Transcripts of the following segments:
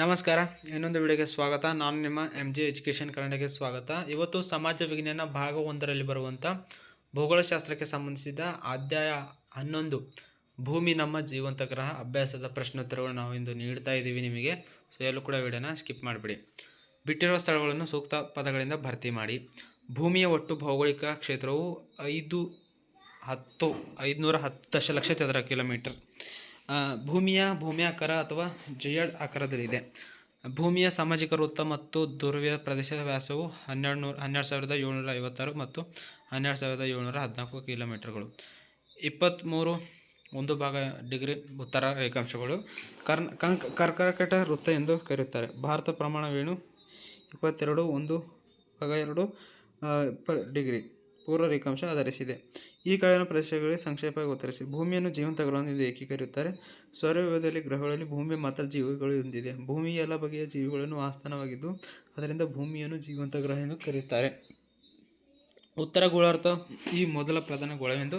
ನಮಸ್ಕಾರ, ಇನ್ನೊಂದು ವಿಡಿಯೋಗೆ ಸ್ವಾಗತ. ನಾನು ನಿಮ್ಮ ಎಂ ಜಿ ಎಜುಕೇಷನ್ ಕನ್ನಡಕ್ಕೆ ಸ್ವಾಗತ. ಇವತ್ತು ಸಮಾಜ ವಿಜ್ಞಾನ ಭಾಗ ಒಂದರಲ್ಲಿ ಬರುವಂಥ ಭೂಗೋಳಶಾಸ್ತ್ರಕ್ಕೆ ಸಂಬಂಧಿಸಿದ ಅಧ್ಯಾಯ ಹನ್ನೊಂದು, ಭೂಮಿ ನಮ್ಮ ಜೀವಂತ ಗ್ರಹ ಅಭ್ಯಾಸದ ಪ್ರಶ್ನೋತ್ತರಗಳು ನಾವು ಇಂದು ನೀಡ್ತಾ ಇದ್ದೀವಿ ನಿಮಗೆ. ಸೊ ಎಲ್ಲೂ ಕೂಡ ವಿಡಿಯೋನ ಸ್ಕಿಪ್ ಮಾಡಿಬಿಡಿ. ಬಿಟ್ಟಿರುವ ಸ್ಥಳಗಳನ್ನು ಸೂಕ್ತ ಪದಗಳಿಂದ ಭರ್ತಿ ಮಾಡಿ. ಭೂಮಿಯ ಒಟ್ಟು ಭೌಗೋಳಿಕ ಕ್ಷೇತ್ರವು ಐದು ಹತ್ತು, ಐದುನೂರ ಹತ್ತು ದಶಲಕ್ಷ ಚದರ ಕಿಲೋಮೀಟರ್ ಭೂಮಿಯ ಭೂಮಿಯಾಕಾರ ಅಥವಾ ಜಯಡ್ ಆಕಾರದಲ್ಲಿದೆ ಭೂಮಿಯ ಸಾಮಾಜಿಕ ವೃತ್ತ ಮತ್ತು ಧ್ರುವೀಯ ಪ್ರದೇಶದ ವ್ಯಾಸವು ಹನ್ನೆರಡು ನೂರ ಹನ್ನೆರಡು ಸಾವಿರದ ಏಳ್ನೂರ ಐವತ್ತಾರು ಮತ್ತು ಹನ್ನೆರಡು ಸಾವಿರದ ಏಳ್ನೂರ ಹದಿನಾಲ್ಕು ಕಿಲೋಮೀಟರ್ಗಳು. ಇಪ್ಪತ್ತ್ಮೂರು ಒಂದು ಭಾಗ ಡಿಗ್ರಿ ಉತ್ತರ ರೇಖಾಂಶಗಳು. ಕರ್ನ, ಕಂಕ್ ಕರ್ಕಟ ವೃತ್ತ ಎಂದು ಕರೆಯುತ್ತಾರೆ. ಭಾರತ ಪ್ರಮಾಣವೇನು ಇಪ್ಪತ್ತೆರಡು, ಒಂದು ಭಾಗ ಎರಡು ಡಿಗ್ರಿ. ಪೂರ್ವ ರೇಖಾಂಶ ಆಧರಿಸಿದೆ. ಈ ಕೆಳಗಿನ ಪ್ರದೇಶಗಳಿಗೆ ಸಂಕ್ಷೇಪವಾಗಿ ಉತ್ತರಿಸಿ. ಭೂಮಿಯನ್ನು ಜೀವಂತ ಗ್ರಹದಿಂದ ಏಕೆ ಕರೆಯುತ್ತಾರೆ. ಸೌರವ್ಯೂಹದಲ್ಲಿ ಗ್ರಹಗಳಲ್ಲಿ ಭೂಮಿ ಮಾತ್ರ ಜೀವಿಗಳು ಹೊಂದಿದೆ. ಭೂಮಿ ಎಲ್ಲ ಬಗೆಯ ಜೀವಿಗಳನ್ನು ಆಸ್ಥಾನವಾಗಿದ್ದು, ಅದರಿಂದ ಭೂಮಿಯನ್ನು ಜೀವಂತ ಗ್ರಹ ಎಂದು ಕರೆಯುತ್ತಾರೆ. ಉತ್ತರ ಗೋಳಾರ್ಧ ಈ ಮೊದಲ ಪ್ರಧಾನ ಗೋಳವೆಂದು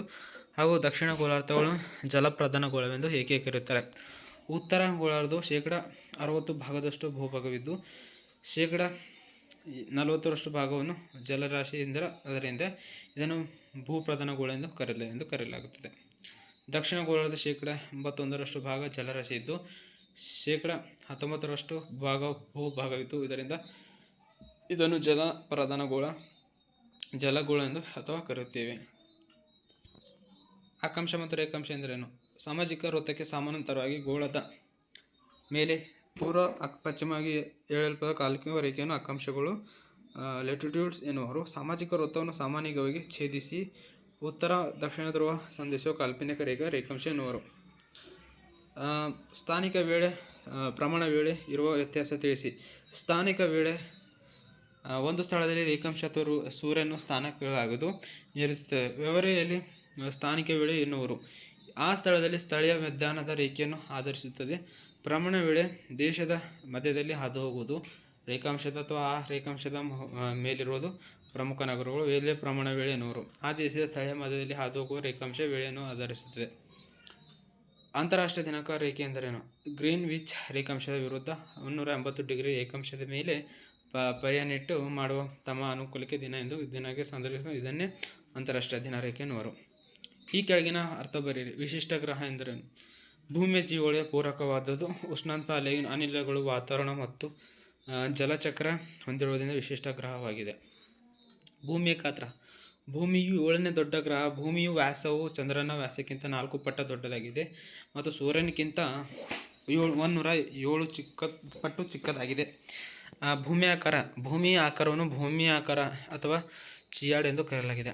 ಹಾಗೂ ದಕ್ಷಿಣ ಗೋಳಾರ್ಧಗಳು ಜಲಪ್ರಧಾನ ಗೋಳವೆಂದು ಏಕೀಕರಿಸುತ್ತಾರೆ ಉತ್ತರ ಗೋಳಾರ್ಧವು ಶೇಕಡ ಅರವತ್ತು ಭಾಗದಷ್ಟು ಭೂಭಾಗವಿದ್ದು, ಶೇಕಡ ನಲವತ್ತರಷ್ಟು ಭಾಗವನ್ನು ಜಲರಾಶಿಯಿಂದ ಅದರಿಂದ ಇದನ್ನು ಭೂಪ್ರಧಾನ ಗೋಳ ಎಂದು ಕರೆಯಲ, ಎಂದು ಕರೆಯಲಾಗುತ್ತದೆ. ದಕ್ಷಿಣ ಗೋಳದ ಶೇಕಡ ಎಂಬತ್ತೊಂದರಷ್ಟು ಭಾಗ ಜಲರಾಶಿ ಇದ್ದು ಶೇಕಡ ಹತ್ತೊಂಬತ್ತರಷ್ಟು ಭಾಗ ಭೂಭಾಗವಿದ್ದು, ಇದರಿಂದ ಇದನ್ನು ಜಲ ಪ್ರಧಾನ ಗೋಳ ಜಲಗೋಳ ಎಂದು ಅಥವಾ ಕರೆಯುತ್ತೇವೆ. ಅಕ್ಷಾಂಶ ಮತ್ತು ರೇಖಾಂಶ ಎಂದರೇನು? ಸಾಮಾಜಿಕ ವೃತ್ತಕ್ಕೆ ಸಮಾನಾಂತರವಾಗಿ ಗೋಳದ ಮೇಲೆ ಪೂರ್ವ ಪಶ್ಚಿಮವಾಗಿ ಏಳಲ್ಪದ ರೇಖೆಯನ್ನು ಅಕ್ಷಾಂಶಗಳು ಲೆಟಿಟ್ಯೂಡ್ಸ್ ಎನ್ನುವರು ಸಾಮಾಜಿಕ ವೃತ್ತವನ್ನು ಸಾಮಾನ್ಯವಾಗಿ ಛೇದಿಸಿ ಉತ್ತರ ದಕ್ಷಿಣ ಧ್ರುವ ಸಂಧಿಸುವ ಕಾಲ್ಪನಿಕ ರೇಖಾ, ರೇಖಾಂಶ ಎನ್ನುವರು. ಸ್ಥಾನಿಕ ವೇಳೆ ಪ್ರಮಾಣ ವೇಳೆ ಇರುವ ವ್ಯತ್ಯಾಸ ತಿಳಿಸಿ. ಸ್ಥಾನಿಕ ವೇಳೆ ಒಂದು ಸ್ಥಳದಲ್ಲಿ ರೇಖಾಂಶ ಅಥವಾ ರು- ಸೂರ್ಯನ ಸ್ಥಾನಗಳಾಗದು ನಿರ್ಧರಿಸುತ್ತದೆ ವ್ಯವಹಾರೆಯಲ್ಲಿ ಸ್ಥಾನಿಕ ವೇಳೆ ಎನ್ನುವರು. ಆ ಸ್ಥಳದಲ್ಲಿ ಸ್ಥಳೀಯ ಮಧ್ಯಾಹ್ನದ ರೇಖೆಯನ್ನು ಆಧರಿಸುತ್ತದೆ. ಪ್ರಮಾಣ ವೇಳೆ ದೇಶದ ಮಧ್ಯದಲ್ಲಿ ಹಾದು ಹೋಗುವುದು ರೇಖಾಂಶದ ಅಥವಾ ಆ ರೇಖಾಂಶದ ಮೇಲಿರುವುದು ಪ್ರಮುಖ ನಗರಗಳು. ವೇಳೆ ಪ್ರಮಾಣ ವೇಳೆ ಎನ್ನುವರು ಆ ದೇಶದ ಸ್ಥಳೀಯ ಮಧ್ಯದಲ್ಲಿ ಹಾದು ಹೋಗುವ ರೇಖಾಂಶ ವೇಳೆಯನ್ನು ಆಧರಿಸುತ್ತದೆ. ಅಂತಾರಾಷ್ಟ್ರೀಯ ದಿನಾಂಕ ರೇಖೆ ಎಂದರೇನು? ಗ್ರೀನ್ ವಿಚ್ ರೇಖಾಂಶದ ವಿರುದ್ಧ ಮುನ್ನೂರ ಎಂಬತ್ತು ಡಿಗ್ರಿ ರೇಖಾಂಶದ ಮೇಲೆ ಪ ಮಾಡುವ ತಮ್ಮ ಅನುಕೂಲಕ್ಕೆ ದಿನ ಎಂದು ದಿನಕ್ಕೆ ಸಂದರ್ಭಿಸುವ ಇದನ್ನೇ ಅಂತಾರಾಷ್ಟ್ರೀಯ ದಿನ ರೇಖೆ ಎನ್ನುವರು ಈ ಕೆಳಗಿನ ಅರ್ಥ ಬರೀರಿ. ವಿಶಿಷ್ಟ ಗ್ರಹ ಎಂದರೇನು? ಭೂಮಿಯ ಜೀವಗಳಿಗೆ ಪೂರಕವಾದದ್ದು. ಉಷ್ಣಾಂತ ಅಲೆಯಿನ ಅನಿಲಗಳು, ವಾತಾವರಣ ಮತ್ತು ಜಲಚಕ್ರ ಹೊಂದಿರುವುದರಿಂದ ವಿಶಿಷ್ಟ ಗ್ರಹವಾಗಿದೆ. ಭೂಮಿಯ ಗಾತ್ರ. ಭೂಮಿಯು ಏಳನೇ ದೊಡ್ಡ ಗ್ರಹ. ಭೂಮಿಯು ವ್ಯಾಸವು ಚಂದ್ರನ ವ್ಯಾಸಕ್ಕಿಂತ ನಾಲ್ಕು ಪಟ್ಟ ದೊಡ್ಡದಾಗಿದೆ ಮತ್ತು ಸೂರ್ಯನಿಗಿಂತ ಏಳು, ಒಂದೂರ ಏಳು ಚಿಕ್ಕ, ಪಟ್ಟು ಚಿಕ್ಕದಾಗಿದೆ. ಭೂಮಿ ಆಕಾರ. ಭೂಮಿಯ ಆಕಾರವನ್ನು ಭೂಮಿಯ ಆಕಾರ ಅಥವಾ ಚಿಯಾಡ್ ಎಂದು ಕರೆಯಲಾಗಿದೆ.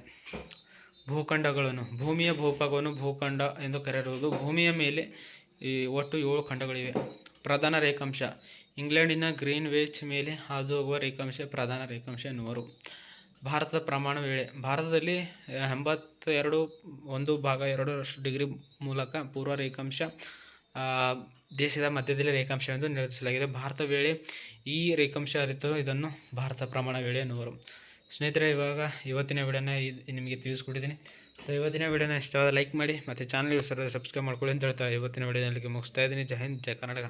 ಭೂಖಂಡಗಳನ್ನು, ಭೂಮಿಯ ಭೂಭಾಗವನ್ನು ಭೂಖಂಡ ಎಂದು ಕರೆಯುವುದು ಭೂಮಿಯ ಮೇಲೆ ಈ ಒಟ್ಟು ಏಳು ಖಂಡಗಳಿವೆ. ಪ್ರಧಾನ ರೇಖಾಂಶ, ಇಂಗ್ಲೆಂಡಿನ ಗ್ರೀನ್ ವೇಚ್ ಮೇಲೆ ಹಾದು ಹೋಗುವ ರೇಖಾಂಶ, ಪ್ರಧಾನ ರೇಖಾಂಶ ಎನ್ನುವರು. ಭಾರತದ ಪ್ರಮಾಣ ವೇಳೆ, ಭಾರತದಲ್ಲಿ ಎಂಬತ್ತೆರಡು, ಒಂದು ಭಾಗ ಎರಡು ಡಿಗ್ರಿ ಮೂಲಕ ಪೂರ್ವ ರೇಖಾಂಶ ದೇಶದ ಮಧ್ಯದಲ್ಲಿ ರೇಖಾಂಶ ಎಂದು ನಿರ್ಧರಿಸಲಾಗಿದೆ. ಭಾರತ ವೇಳೆ ಈ ರೇಖಾಂಶ ಅರಿತು ಇದನ್ನು ಭಾರತ ಪ್ರಮಾಣ ವೇಳೆ ಎನ್ನುವರು. ಸ್ನೇಹಿತರೆ, ಇವಾಗ ಇವತ್ತಿನ ವಿಡಿಯೋನ ನಿಮಗೆ ತಿಳಿಸ್ಕೊಟ್ಟಿದ್ದೀನಿ. ಸೊ ಇವತ್ತಿನ ವಿಡಿಯೋನ ಇಷ್ಟವಾದ ಲೈಕ್ ಮಾಡಿ ಮತ್ತು ಚಾನಲ್ ಸಬ್ಸ್ಕ್ರೈಬ್ ಮಾಡ್ಕೊಳ್ಳಿ ಅಂತ ಹೇಳ್ತಾ ಇವತ್ತಿನ ವಿಡಿಯೋನಲ್ಲಿ ಮುಗಿಸ್ತಾ ಇದ್ದೀನಿ. ಜೈ ಹಿಂದ್, ಜೈ ಕರ್ನಾಟಕ.